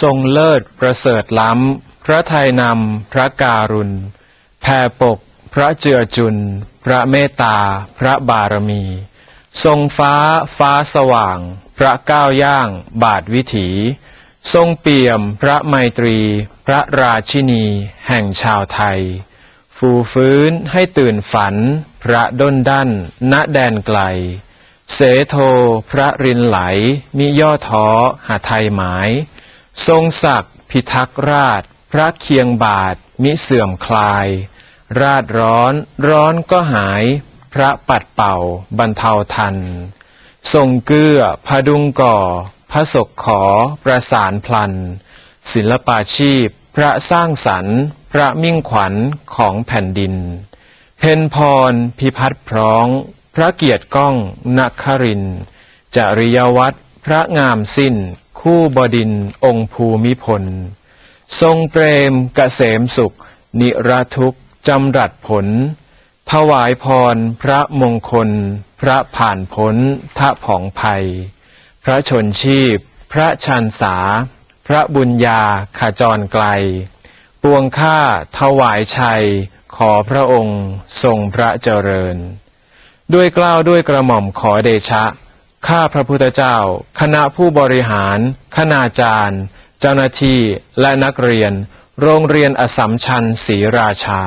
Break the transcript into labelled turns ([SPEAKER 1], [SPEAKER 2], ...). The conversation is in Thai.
[SPEAKER 1] ทรงเลิศประเสริฐล้ำ พระไทยนำพระการุณแผ่ปก พระเจือจุน พระเมตตา พระบารมี ทรงฟ้าฟ้าสว่าง พระก้าวย่าง บาทวิถี ทรงเปี่ยมพระไมตรี พระราชินี แห่งชาวไทย ฟูฟื้นให้ตื่นฝัน พระด้นดั้นณแดนไกล เสโทพระรินไหลมิย่อท้อหาไทยหมาย ทรงศักดิ์พิทักษ์ราช พระเคียงบาท มิเสื่อมคลาย ราดร้อนร้อนก็หาย พระปัดเป่าบรรเทาทัน ทรงเกื้อพดุงก่อ พระศกขอประสานพลัน ศิลปาชีพ พระสร้างสรรค์ พระมิ่งขวัญของแผ่นดิน เพนพรพิพัฒนพร้อง พระเกียรติก้องนักครินจริยวัตรพระงามสิ้น คู่บดินทร์องค์ภูมิพล ทรงเปรมเกษมสุข นิรทุกจำรัดผล ถวายพรพระมงคล พระผ่านพ้นทะผ่องภัย พระชนชีพ พระชันษา พระบุญญาขจรไกล ปวงข้าถวายชัย ขอพระองค์ทรงพระเจริญ ด้วยกล้าวด้วยกระหม่อมขอเดชะ ข้าพระพุทธเจ้า คณะผู้บริหาร คณาจารย์ เจ้าหน้าที่และนักเรียน โรงเรียนอสสัมชัญศรีราชา